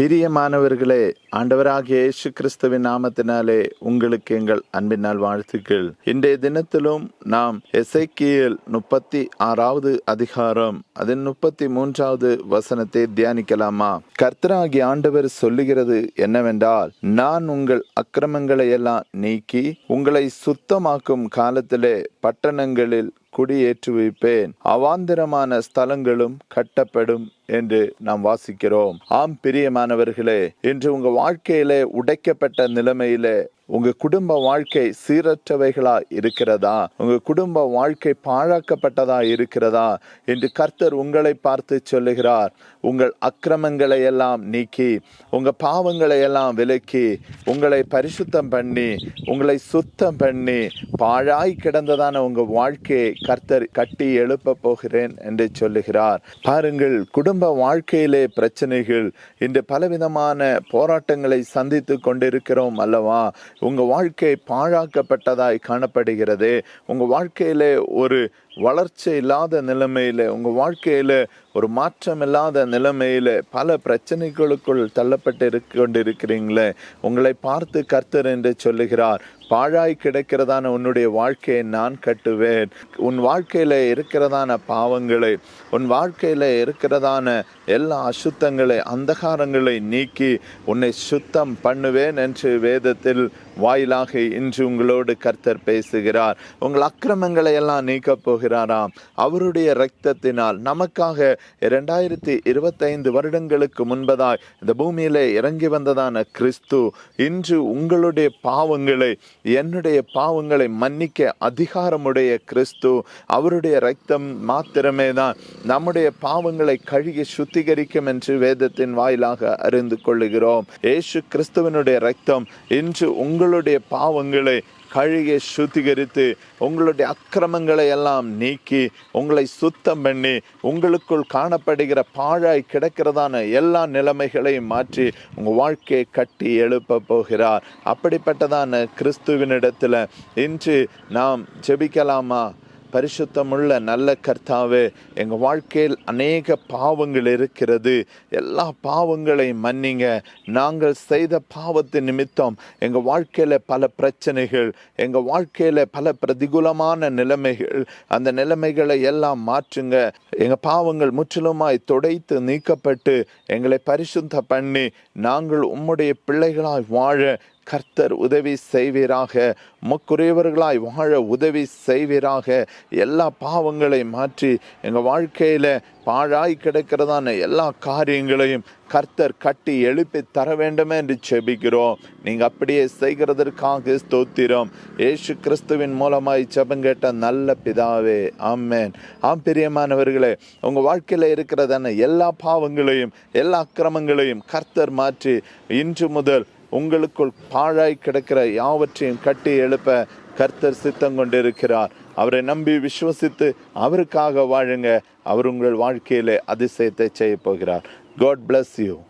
பிரியமானவர்களே ஆண்டவராகிய இயேசு கிறிஸ்துவின் நாமத்தினாலே உங்களுக்கு எங்கள் அன்பினால் வாழ்த்துக்கள். இன்றைய தினத்திலும் நாம் எசைக்கியல் முப்பத்தி ஆறாவது அதிகாரம் அதன் முப்பத்தி மூன்றாவது வசனத்தை தியானிக்கலாமா? கர்த்தராகி ஆண்டவர் சொல்லுகிறது என்னவென்றால் நான் உங்கள் அக்கிரமங்களை எல்லாம் நீக்கி உங்களை சுத்தமாக்கும் காலத்திலே பட்டணங்களில் குடியேற்றுவிப்பேன். அவாந்திரமான ஸ்தலங்களும் கட்டப்படும் என்று நாம் வாசிக்கிறோம். ஆம் பிரியமானவர்களே இன்று உங்க வாழ்க்கையிலே உடைக்கப்பட்ட நிலைமையிலே உங்க குடும்ப வாழ்க்கை சீரற்றவைகளா இருக்கிறதா? உங்க குடும்ப வாழ்க்கை பாழாக்கப்பட்டதா இருக்கிறதா? என்று கர்த்தர் உங்களை பார்த்து சொல்லுகிறார். உங்கள் அக்கிரமங்களை எல்லாம் நீக்கி உங்க பாவங்களை எல்லாம் விலக்கி உங்களை பரிசுத்தம் பண்ணி உங்களை சுத்தம் பண்ணி பாழாய் கிடந்ததான உங்க வாழ்க்கையை கர்த்தர் கட்டி எழுப்ப போகிறேன் என்று சொல்லுகிறார். பாருங்கள் குடும்ப வாழ்க்கையிலே பிரச்சனைகள் இன்று பலவிதமான போராட்டங்களை சந்தித்து கொண்டிருக்கிறோம் அல்லவா? உங்கள் வாழ்க்கை பாழாக்கப்பட்டதாய் காணப்படுகிறது. உங்கள் வாழ்க்கையிலே ஒரு வளர்ச்சி இல்லாத நிலைமையில் உங்கள் வாழ்க்கையில் ஒரு மாற்றம் இல்லாத நிலைமையில் பல பிரச்சனைகளுக்குள் தள்ளப்பட்டு இருக்க கொண்டிருக்கிறீங்களே. உங்களை பார்த்து கர்த்தர் என்று சொல்லுகிறார் பாழாய் கிடைக்கிறதான உன்னுடைய வாழ்க்கையை நான் கட்டுவேன். உன் வாழ்க்கையில் இருக்கிறதான பாவங்களை உன் வாழ்க்கையில் இருக்கிறதான எல்லா அசுத்தங்களை அந்தகாரங்களை நீக்கி உன்னை சுத்தம் பண்ணுவேன் என்று வேதத்தில் வாயிலாக இன்று உங்களோடு கர்த்தர் பேசுகிறார். உங்கள் அக்கிரமங்களை எல்லாம் நீக்கப் போகிறாராம். அவருடைய இரத்தத்தினால் நமக்காக இரண்டாயிரத்தி இருபத்தைந்து வருடங்களுக்கு முன்பதாய் இந்த பூமியிலே இறங்கி வந்ததான கிறிஸ்து இன்று உங்களுடைய பாவங்களை என்னுடைய பாவங்களை மன்னிக்க அதிகாரமுடைய கிறிஸ்து அவருடைய ரத்தம் மாத்திரமே தான் நம்முடைய பாவங்களை கழுகி சுத்திகரிக்கும் என்று வேதத்தின் வாயிலாக அறிந்து கொள்ளுகிறோம். ஏசு கிறிஸ்துவனுடைய ரத்தம் இன்று உங்களுடைய பாவங்களை கழுகி சுத்திகரித்து உங்களுடைய அக்கிரமங்களை எல்லாம் நீக்கி உங்களை சுத்தம் பண்ணி உங்களுக்குள் காணப்படுகிற பாழாய் கிடக்கிறதான எல்லா நிலைமைகளையும் மாற்றி உங்கள் வாழ்க்கையை கட்டி எழுப்ப போகிறார். அப்படிப்பட்டதான கிறிஸ்துவினிடத்தில் இன்று நாம் ஜெபிக்கலாமா? பரிசுத்தமுள்ள நல்ல கர்த்தாவே எங்கள் வாழ்க்கையில் அநேக பாவங்கள் இருக்கிறது. எல்லா பாவங்களையும் மன்னிங்க. நாங்கள் செய்த பாவத்தின் நிமித்தம் எங்கள் வாழ்க்கையில் பல பிரச்சனைகள் எங்கள் வாழ்க்கையில் பல பிரதிகூலமான நிலைமைகள் அந்த நிலைமைகளை எல்லாம் மாற்றுங்க. எங்கள் பாவங்கள் முற்றிலுமாய் துடைத்து நீக்கப்பட்டு எங்களை பரிசுத்த பண்ணி நாங்கள் உம்முடைய பிள்ளைகளாய் வாழ கர்த்தர் உதவி செய்வீராக. முக்குரியவர்களாய் வாழ உதவி செய்வீராக. எல்லா பாவங்களை மாற்றி எங்கள் வாழ்க்கையில் பாழாய் கிடக்கிறதான எல்லா காரியங்களையும் கர்த்தர் கட்டி எழுப்பி தர வேண்டுமே என்று செபிக்கிறோம். நீங்கள் அப்படியே செய்கிறதற்காக ஸ்தோத்திரம். ஏசு கிறிஸ்துவின் மூலமாய் செபம் கேட்ட நல்ல பிதாவே ஆமேன். ஆம் பிரியமானவர்களே உங்கள் வாழ்க்கையில் இருக்கிறதான எல்லா பாவங்களையும் எல்லா அக்கிரமங்களையும் கர்த்தர் மாற்றி இன்று முதல் உங்களுக்குள் பாழாய் கிடக்கிற யாவற்றையும் கட்டி எழுப்ப கர்த்தர் சித்தம் கொண்டிருக்கிறார். அவரை நம்பி விசுவசித்து அவருக்காக வாழுங்க. அவர் உங்கள் வாழ்க்கையிலே அதிசயத்தை செய்ய போகிறார். God bless you